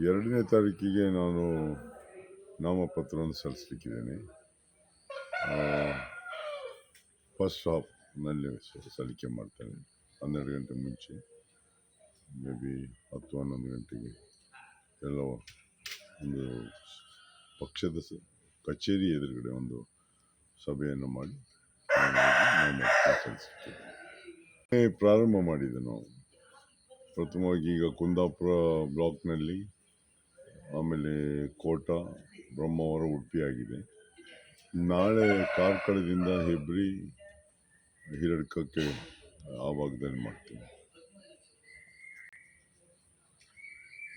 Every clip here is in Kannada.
ಎರಡನೇ ತಾರೀಕಿಗೆ ನಾನು ನಾಮಪತ್ರವನ್ನು ಸಲ್ಲಿಸಲಿಕ್ಕಿದ್ದೇನೆ. ಫಸ್ಟ್ ಹಾಫ್ನಲ್ಲಿ ಸಲ್ಲಿಕೆ ಮಾಡ್ತೇನೆ. ಹನ್ನೆರಡು ಗಂಟೆ ಮುಂಚೆ ಮೇ ಬಿ ಹತ್ತು, ಹನ್ನೊಂದು ಗಂಟೆಗೆ ಎಲ್ಲ ಒಂದು ಪಕ್ಷದ ಕಚೇರಿ ಎದುರುಗಡೆ ಒಂದು ಸಭೆಯನ್ನು ಮಾಡಿ ಪ್ರಾರಂಭ ಮಾಡಿದೆ ನಾವು. ಪ್ರಥಮವಾಗಿ ಈಗ ಕುಂದಾಪುರ ಬ್ಲಾಕ್ನಲ್ಲಿ ಆಮೇಲೆ ಕೋಟ ಬ್ರಹ್ಮಾವರ ಉಡುಪಿ ಆಗಿದೆ ನಾಳೆ ಕಾರ್ಕಳದಿಂದ ಹೆಬ್ರಿ ಹಿರಡ್ಕಕ್ಕೆ ಆ ಭಾಗದಲ್ಲಿ ಮಾಡ್ತೀನಿ.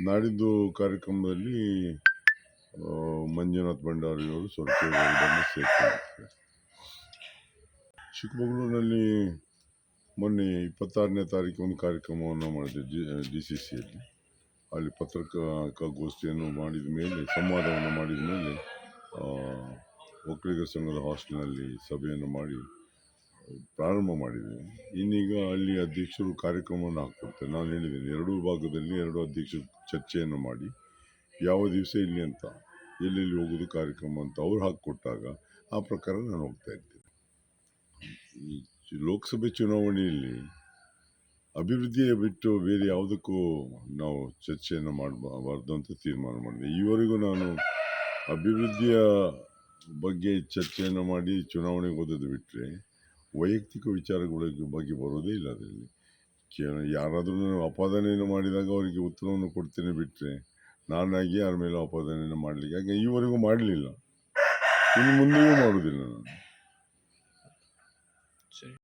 ನಾಡಿದ್ದು ಕಾರ್ಯಕ್ರಮದಲ್ಲಿ ಮಂಜುನಾಥ್ ಭಂಡಾರಿಯವರು ಸ್ವಲ್ಪ ಸೇರ್ಕೊಂಡಿದ್ದಾರೆ. ಚಿಕ್ಕಮಗಳೂರಿನಲ್ಲಿ ಮೊನ್ನೆ ಇಪ್ಪತ್ತಾರನೇ ತಾರೀಕು ಒಂದು ಕಾರ್ಯಕ್ರಮವನ್ನು ಮಾಡಿದೆ ಜಿ ಡಿ ಸಿ ಸಿಯಲ್ಲಿ ಅಲ್ಲಿ ಪತ್ರಿಕಾಗೋಷ್ಠಿಯನ್ನು ಮಾಡಿದ ಮೇಲೆ, ಸಂವಾದವನ್ನು ಮಾಡಿದ ಮೇಲೆ ಒಕ್ಕಲಿಗರ ಸಂಘದ ಹಾಸ್ಟೆಲ್ನಲ್ಲಿ ಸಭೆಯನ್ನು ಮಾಡಿ, ಪ್ರಾರಂಭ ಮಾಡಿದೆ ಇನ್ನೀಗ ಅಲ್ಲಿ ಅಧ್ಯಕ್ಷರು ಕಾರ್ಯಕ್ರಮವನ್ನು ಹಾಕ್ಕೊಡ್ತಾರೆ. ನಾನು ಹೇಳಿದ್ದೇನೆ, ಎರಡೂ ಭಾಗದಲ್ಲಿ ಎರಡು ಅಧ್ಯಕ್ಷರು ಚರ್ಚೆಯನ್ನು ಮಾಡಿ, ಯಾವ ದಿವಸ ಇಲ್ಲಿ ಅಂತ, ಎಲ್ಲೆಲ್ಲಿ ಹೋಗೋದು ಕಾರ್ಯಕ್ರಮ ಅಂತ ಅವ್ರು ಹಾಕಿಕೊಟ್ಟಾಗ ಆ ಪ್ರಕಾರ ನಾನು ಹೋಗ್ತಾ ಇದ್ದೇನೆ. ಈ ಲೋಕಸಭೆ ಚುನಾವಣೆಯಲ್ಲಿ ಅಭಿವೃದ್ಧಿಯ ಬಿಟ್ಟು ಬೇರೆ ಯಾವುದಕ್ಕೂ ನಾವು ಚರ್ಚೆಯನ್ನು ಮಾಡಬಾರ್ದು ಅಂತ ತೀರ್ಮಾನ ಮಾಡಿದೆ. ಈವರೆಗೂ ನಾನು ಅಭಿವೃದ್ಧಿಯ ಬಗ್ಗೆ ಚರ್ಚೆಯನ್ನು ಮಾಡಿ ಚುನಾವಣೆಗೆ ಓದೋದು ಬಿಟ್ಟರೆ ವೈಯಕ್ತಿಕ ವಿಚಾರಗಳ ಬಗ್ಗೆ ಬರೋದೇ ಇಲ್ಲ ಅದರಲ್ಲಿ. ಯಾರಾದರೂ ಅಪಾದನೆಯನ್ನು ಮಾಡಿದಾಗ ಅವರಿಗೆ ಉತ್ತರವನ್ನು ಕೊಡ್ತೇನೆ ಬಿಟ್ಟರೆ ನಾನಾಗಿ ಯಾರ ಮೇಲೆ ಅಪಾದನೆಯನ್ನು ಮಾಡಲಿಕ್ಕೆ. ಹಾಗೆ ಈವರೆಗೂ ಮಾಡಲಿಲ್ಲ. ಇನ್ನು ಮುಂದೆಯೂ ಮಾಡೋದಿಲ್ಲ ನಾನು.